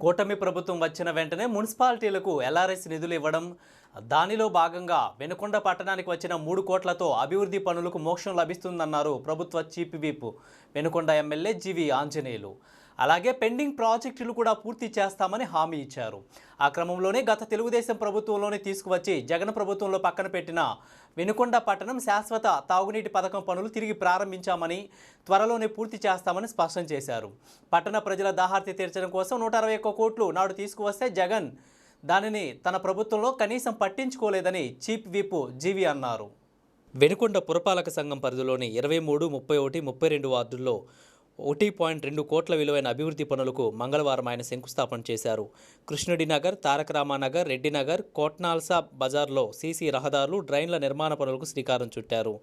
కూటమి ప్రభుత్వం వచ్చిన వెంటనే మున్సిపాలిటీలకు ఎల్ఆర్ఎస్ నిధులు ఇవ్వడం దానిలో భాగంగా వెనుకొండ పట్టణానికి వచ్చిన మూడు కోట్లతో అభివృద్ధి పనులకు మోక్షం లభిస్తుందన్నారు ప్రభుత్వ chief whip. Venukonda MLA G V Anjaneyulu. అలాగే పెండింగ్ ప్రాజెక్టులు కూడా పూర్తి చేస్తామని హామీ ఇచ్చారు. ఆ క్రమంలోనే గత తెలుగుదేశం ప్రభుత్వంలోనే తీసుకువచ్చి జగన్ ప్రభుత్వంలో పక్కన పెట్టిన వెనుకొండ పట్టణం శాశ్వత తాగునీటి పథకం పనులు తిరిగి ప్రారంభించామని త్వరలోనే పూర్తి చేస్తామని స్పష్టం చేశారు. పట్టణ ప్రజల దాహార్తి తీర్చడం కోసం నూట అరవై ఒక్క కోట్లు నాడు తీసుకువస్తే జగన్ దానిని తన ప్రభుత్వంలో కనీసం పట్టించుకోలేదని చీఫ్ విప్ జీవి అన్నారు. వెనుకొండ పురపాలక సంఘం పరిధిలోని ఇరవై మూడు ముప్పై ఒకటి ముప్పై రెండు వార్డుల్లో ఒకటి పాయింట్ రెండు కోట్ల విలువైన అభివృద్ధి పనులకు మంగళవారం ఆయన శంకుస్థాపన చేశారు. కృష్ణుడి నగర్ తారక రామానగర్ రెడ్డి కోట్నాల్సా బజార్లో సీసీ రహదారులు డ్రైన్ల నిర్మాణ పనులకు శ్రీకారం చుట్టారు.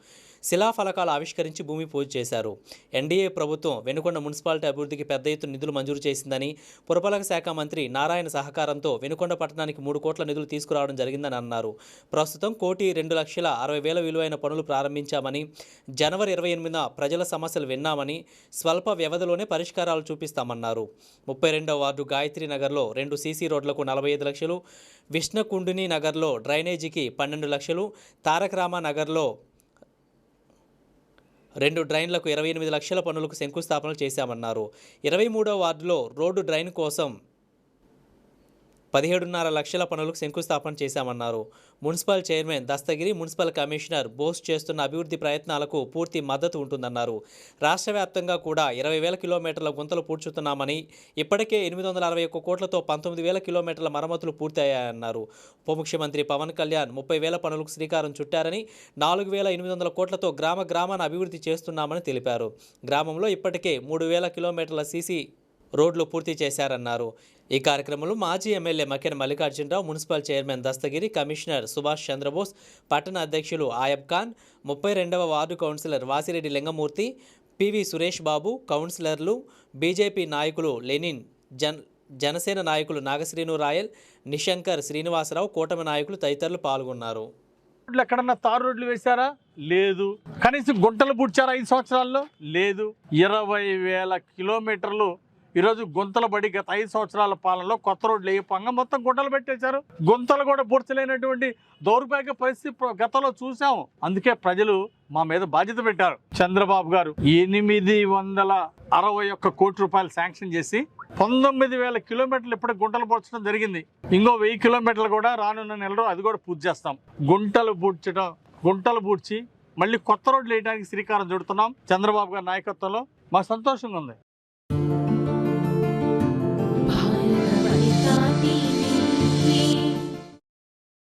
శిలాఫలకాలు ఆవిష్కరించి భూమి పూజ చేశారు. ఎన్డీఏ ప్రభుత్వం వెనుకొండ మున్సిపాలిటీ అభివృద్ధికి పెద్ద ఎత్తున నిధులు మంజూరు చేసిందని పురపాలక శాఖ మంత్రి నారాయణ సహకారంతో వెనుకొండ పట్టణానికి మూడు కోట్ల నిధులు తీసుకురావడం జరిగిందని అన్నారు. ప్రస్తుతం కోటి రెండు లక్షల అరవై వేల విలువైన పనులు ప్రారంభించామని జనవరి ఇరవై ఎనిమిదిన ప్రజల సమస్యలు విన్నామని స్వల్ప వ్యవధిలోనే పరిష్కారాలు చూపిస్తామన్నారు. ముప్పై రెండవ వార్డు గాయత్రి నగర్లో రెండు సీసీ రోడ్లకు నలభై ఐదు లక్షలు విష్ణుకుండిని నగర్లో డ్రైనేజీకి పన్నెండు లక్షలు తారక రామ నగర్లో రెండు డ్రైన్లకు ఇరవై ఎనిమిది లక్షల పనులకు శంకుస్థాపనలు చేశామన్నారు. ఇరవై మూడో వార్డులో రోడ్డు డ్రైన్ కోసం పదిహేడున్నర లక్షల పనులకు శంకుస్థాపన చేశామన్నారు. Municipal chairman Dastagiri municipal commissioner Bose చేస్తున్న అభివృద్ధి ప్రయత్నాలకు పూర్తి మద్దతు ఉంటుందన్నారు. రాష్ట్ర వ్యాప్తంగా కూడా ఇరవై వేల కిలోమీటర్ల గుంతలు పూడ్చుతున్నామని ఇప్పటికే ఎనిమిది వందల అరవై ఒక్క కోట్లతో పంతొమ్మిది వేల కిలోమీటర్ల మరమ్మతులు పూర్తయ్యాయన్నారు. ఉప ముఖ్యమంత్రి పవన్ కళ్యాణ్ ముప్పై వేల పనులకు శ్రీకారం చుట్టారని నాలుగు వేల ఎనిమిది వందల కోట్లతో గ్రామ గ్రామాన్ని అభివృద్ధి చేస్తున్నామని తెలిపారు. గ్రామంలో ఇప్పటికే మూడు వేల కిలోమీటర్ల సీసీ రోడ్లు పూర్తి చేశారన్నారు. ఈ కార్యక్రమంలో మాజీ MLA Maken Mallikarjunarao municipal chairman Dastagiri commissioner Subhash Chandrabose పట్టణ అధ్యక్షులు ఆయబ్ ఖాన్ ముప్పై రెండవ ward councillor Vasireddy Lingamurthy P V Suresh Babu కౌన్సిలర్లు బీజేపీ నాయకులు లెనిన్ జన్ జనసేన నాయకులు నాగశ్రీను రాయల్ నిశంకర్ శ్రీనివాసరావు కూటమి నాయకులు తదితరులు పాల్గొన్నారు. ఎక్కడన్నా తారు రోడ్లు వేశారా? లేదు. కనీసం గుంటలు పుడ్చారా ఐదు సంవత్సరాల్లో? లేదు. ఇరవై వేల కిలోమీటర్లు ఈరోజు గుంతలు పడి గత ఐదు సంవత్సరాల పాలనలో కొత్త రోడ్లు వేయపంగా మొత్తం గుంటలు పెట్టేశారు. గుంతలు కూడా పూడ్చలేనటువంటి దౌర్భాగ్య పరిస్థితి గతంలో చూసాము అందుకే ప్రజలు మా మీద బాధ్యత పెట్టారు. చంద్రబాబు గారు ఎనిమిది వందల అరవై ఒక్క కోటి రూపాయలు శాంక్షన్ చేసి పంతొమ్మిది వేల కిలోమీటర్లు ఇప్పటికి గుంటలు పూడ్చడం జరిగింది. ఇంకో వెయ్యి కిలోమీటర్లు కూడా రానున్న నెలలో అది కూడా పూర్తి చేస్తాం. గుంటలు పూడ్చడం గుంటలు పూడ్చి మళ్ళీ కొత్త రోడ్లు వేయడానికి శ్రీకారం చుడుతున్నాం. చంద్రబాబు గారి నాయకత్వంలో మాకు సంతోషంగా ఉంది.